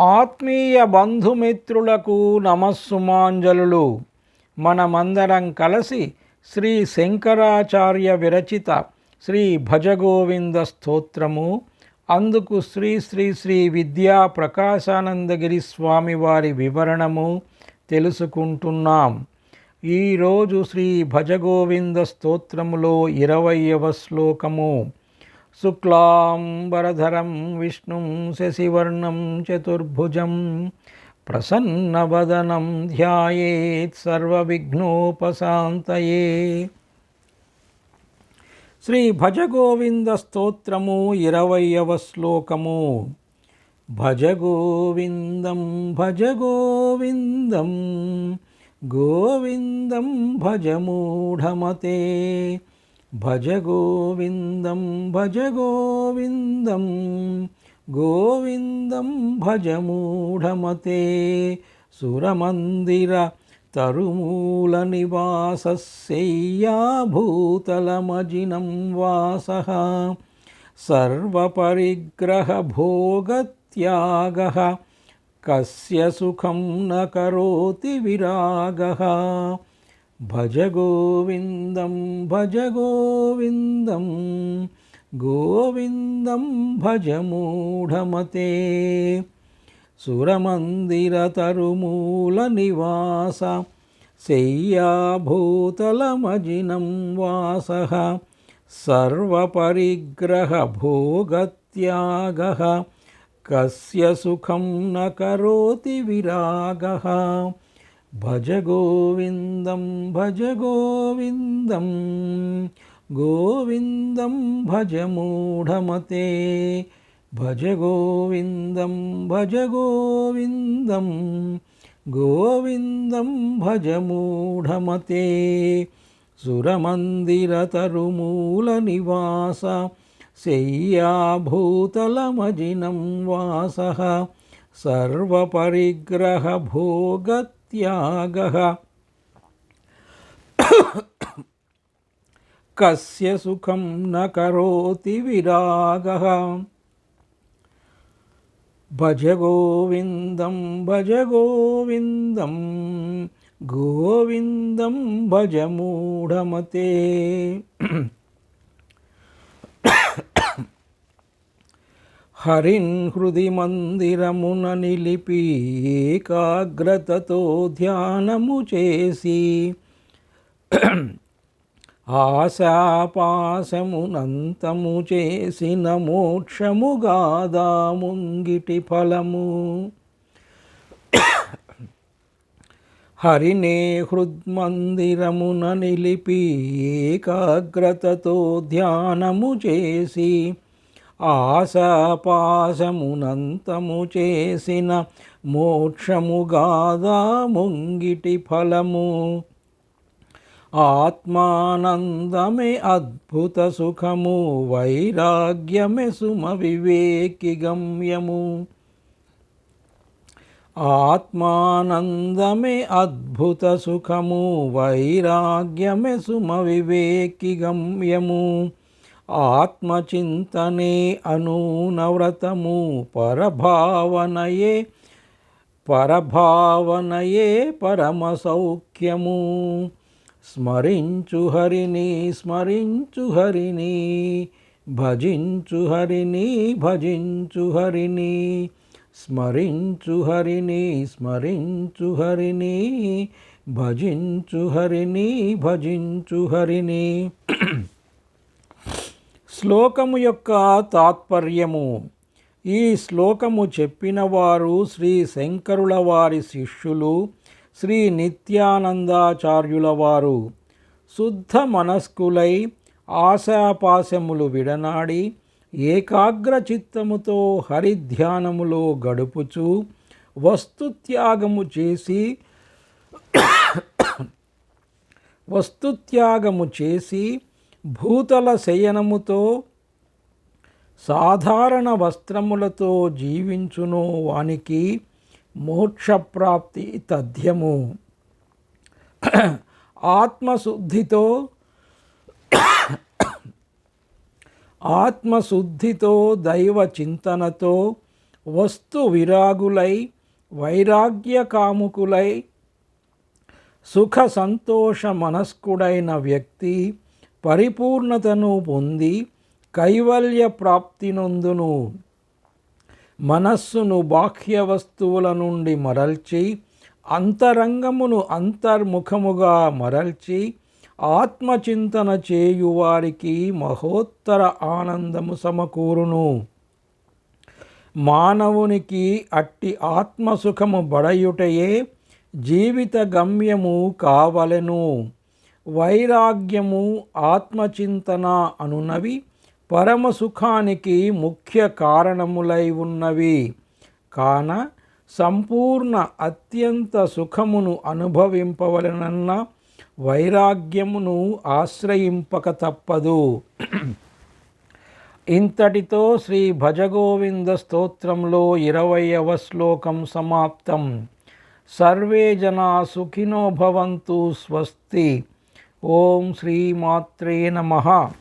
ఆత్మీయ బంధుమిత్రులకు నమస్సుమాంజలులు. మనమందరం కలిసి శ్రీ శంకరాచార్య విరచిత శ్రీ భజగోవింద స్తోత్రము. అందుకు శ్రీ శ్రీ శ్రీ విద్యా ప్రకాశానందగిరి స్వామి వారి వివరణము తెలుసుకుంటున్నాం. ఈరోజు శ్రీ భజగోవింద స్తోత్రములో ఇరవయవ శ్లోకము. శుక్లాంబరధరం విష్ణుం శశివర్ణం చతుర్భుజం ప్రసన్నవదనం ధ్యాయేత్ సర్వవిఘ్నోపశాంతయే శ్రీ భజగోవింద స్తోత్రము ఇరవయవ శ్లోకము భజ గోవిందం భజ గోవిందం గోవిందం భజ గోవిందం భజ గోవిందం గోవిందం భజ మూఢమతే సురమందిర తరుమూల నివాసస్యయ్యాభూతలమజినం వాస సర్వపరిగ్రహ భోగత్యాగ కస్య సుఖం న కరోతి విరాగ. భజ గోవిందం భజ గోవిందం గోవిందం భజ మూఢమతే. సురమందిరతరుమూల నివాస శయ్యాభూతలమజినం వాస సర్వపరిగ్రహభోగత్యాగ కస్య సుఖం న కరోతి విరాగ. భజ గోవిందం భజ గోవిందం గోవిందం భజ మూఢమతే భజ గోవిందం భజ గోవిందం గోవిందం భజ మూఢమతే. సురమందిరతరుమూల నివాస శయ్యాభూతలమజినం వాస సర్వపరిగ్రహభోగత్యాగ కస్య సుఖం న కరోతి విరాగः భజ గోవిందం భజ గోవిందం గోవిందం భజ మూఢమతే హరిన్ హృది మందిరమున నిలిపి ఏకాగ్రతతో ధ్యానము చేసి ఆశాపాశమునంతము చేసిన మోక్షముగాదా ముంగిటి ఫలము. హరినే హృద్మందిరమున నిలిపి ఏకాగ్రతతో ధ్యానము చేసి ఆశాపాశమునంతము చేసిన మోక్షముగాదా ముంగిటి ఫలము. ఆత్మానందమే అద్భుత సుఖము వైరాగ్యమే సుమ వివేకి గమ్యము. ఆత్మానందమే అద్భుత సుఖము వైరాగ్యమే సుమ వివేకి గమ్యము. ఆత్మచింతనే అనూనవ్రతము పరభావనయే పరభావనయే పరమసౌఖ్యము. స్మరించు హరిని స్మరించు హరిని భజించు హరిని భజించు హరిని స్మరించు హరిని స్మరించు హరిని భజించు హరిని భజించు హరిని. శ్లోకము యొక్క తాత్పర్యము. ఈ శ్లోకము చెప్పినవారు శ్రీ శంకరుల వారి శిష్యులు శ్రీ నిత్యానందాచార్యుల వారు శుద్ధ మనస్కులై ఆశాపాశములు విడనాడి ఏకాగ్ర చిత్తముతో హరిధ్యానములో గడుపుచు వస్తుత్యాగము చేసి వస్తుత్యాగము చేసి భూతల శయనముతో సాధారణ వస్త్రములతో జీవించును వానికి మోక్షప్రాప్తి తథ్యము. ఆత్మశుద్ధితో ఆత్మశుద్ధితో దైవ చింతనతో వస్తు విరాగులై వైరాగ్యకాముకులై సుఖ సంతోష మనస్కుడైన వ్యక్తి పరిపూర్ణతను పొంది కైవల్య ప్రాప్తినందును మనస్సును బాహ్య వస్తువుల నుండి మరల్చి అంతరంగమును అంతర్ముఖముగా మరల్చి ఆత్మచింతన చేయువారికి మహోత్తర ఆనందము సమకూరును. మానవునికి అట్టి ఆత్మసుఖము బడయుటయే జీవిత గమ్యము కావలెను. వైరాగ్యము ఆత్మచింతన అనునవి పరమసుఖానికి ముఖ్య కారణములై ఉన్నవి. కాన సంపూర్ణ అత్యంత సుఖమును అనుభవింపవలనన్న వైరాగ్యమును ఆశ్రయింపక తప్పదు. ఇంతటితో శ్రీ భజగోవింద స్తోత్రంలో ఇరవయవ శ్లోకం సమాప్తం. సర్వే జనా సుఖినో భవంతు స్వస్తి. ॐ श्रीमात्रे नमः।